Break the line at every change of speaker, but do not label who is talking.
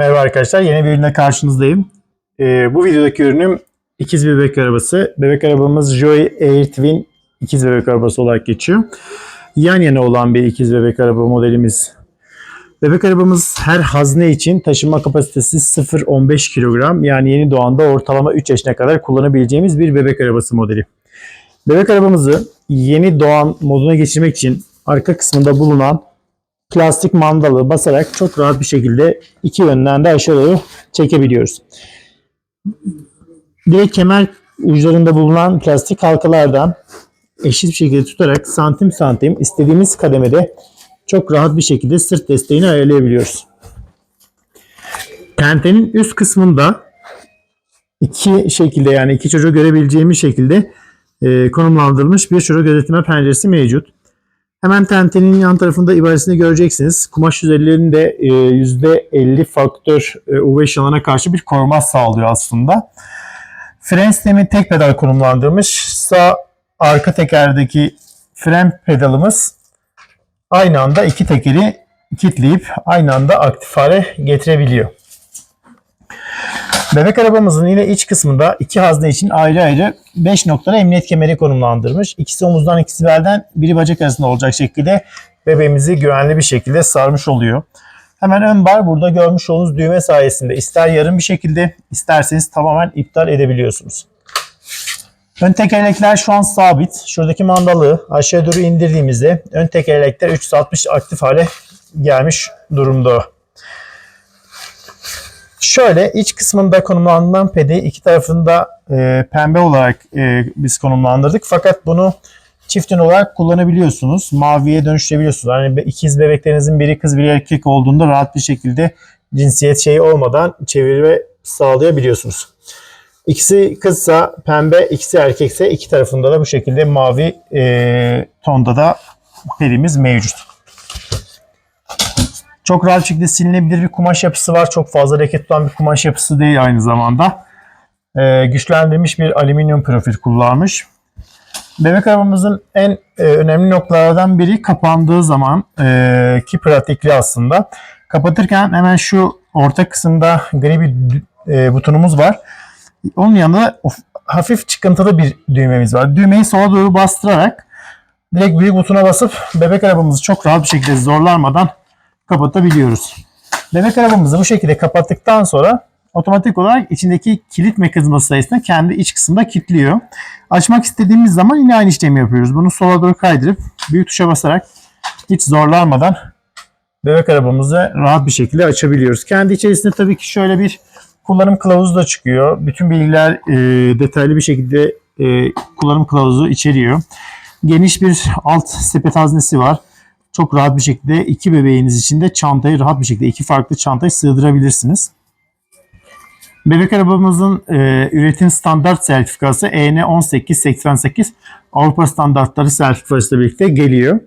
Merhaba arkadaşlar, yeni bir ürünle karşınızdayım. Ee, bu videodaki ürünüm ikiz bebek arabası. Bebek arabamız Joy Air Twin ikiz bebek arabası olarak geçiyor. Yan yana olan bir ikiz bebek araba modelimiz. Bebek arabamız her hazne için taşıma kapasitesi 0-15 kilogram. Yani yeni doğanda ortalama 3 yaşına kadar kullanabileceğimiz bir bebek arabası modeli. Bebek arabamızı yeni doğan moduna geçirmek için arka kısmında bulunan plastik mandalı basarak çok rahat bir şekilde iki yönden de aşağı doğru çekebiliyoruz. Direkt kemer uçlarında bulunan plastik halkalardan eşit bir şekilde tutarak santim santim istediğimiz kademede çok rahat bir şekilde sırt desteğini ayarlayabiliyoruz. Tentenin üst kısmında iki şekilde yani iki çocuğu görebileceğimiz şekilde e, konumlandırılmış bir çocuk gözetleme penceresi mevcut. Hemen tentenin yan tarafında ibaresini göreceksiniz. Kumaş yüzeylerinde e, %50 faktör e, UV ışınlarına karşı bir koruma sağlıyor aslında. Fren sistemi tek pedal konumlandırmış. Sağ arka tekerdeki fren pedalımız aynı anda iki tekeri kilitleyip aynı anda aktif hale getirebiliyor. Bebek arabamızın yine iç kısmında iki hazne için ayrı ayrı 5 noktada emniyet kemeri konumlandırmış. İkisi omuzdan ikisi belden biri bacak arasında olacak şekilde bebeğimizi güvenli bir şekilde sarmış oluyor. Hemen ön bar burada görmüş olduğunuz düğme sayesinde ister yarım bir şekilde isterseniz tamamen iptal edebiliyorsunuz. Ön tekerlekler şu an sabit. Şuradaki mandalı aşağı doğru indirdiğimizde ön tekerlekler 360 aktif hale gelmiş durumda. Şöyle iç kısmında konumlandırılan pedi iki tarafında e, pembe olarak e, biz konumlandırdık. Fakat bunu çift yön olarak kullanabiliyorsunuz. Maviye dönüştürebiliyorsunuz. Hani ikiz bebeklerinizin biri kız biri erkek olduğunda rahat bir şekilde cinsiyet şeyi olmadan çevirme sağlayabiliyorsunuz. İkisi kızsa pembe, ikisi erkekse iki tarafında da bu şekilde mavi e, tonda da pedimiz mevcut. Çok rahat şekilde silinebilir bir kumaş yapısı var. Çok fazla leke tutan bir kumaş yapısı değil aynı zamanda. Ee, güçlendirilmiş bir alüminyum profil kullanmış. Bebek arabamızın en e, önemli noktalardan biri kapandığı zaman e, ki pratikli aslında. Kapatırken hemen şu orta kısımda gri bir e, butonumuz var. Onun yanında of- hafif çıkıntılı bir düğmemiz var. Düğmeyi sola doğru bastırarak direkt büyük butona basıp bebek arabamızı çok rahat bir şekilde zorlanmadan kapatabiliyoruz. Bebek arabamızı bu şekilde kapattıktan sonra otomatik olarak içindeki kilit mekanizması sayesinde kendi iç kısmında kilitliyor. Açmak istediğimiz zaman yine aynı işlemi yapıyoruz. Bunu sola doğru kaydırıp büyük tuşa basarak hiç zorlanmadan bebek arabamızı rahat bir şekilde açabiliyoruz. Kendi içerisinde tabii ki şöyle bir kullanım kılavuzu da çıkıyor. Bütün bilgiler e, detaylı bir şekilde e, kullanım kılavuzu içeriyor. Geniş bir alt sepet haznesi var çok rahat bir şekilde iki bebeğiniz için de çantayı rahat bir şekilde iki farklı çantayı sığdırabilirsiniz. Bebek arabamızın e, üretim standart sertifikası E EN 1888 Avrupa standartları sertifikasıyla birlikte geliyor.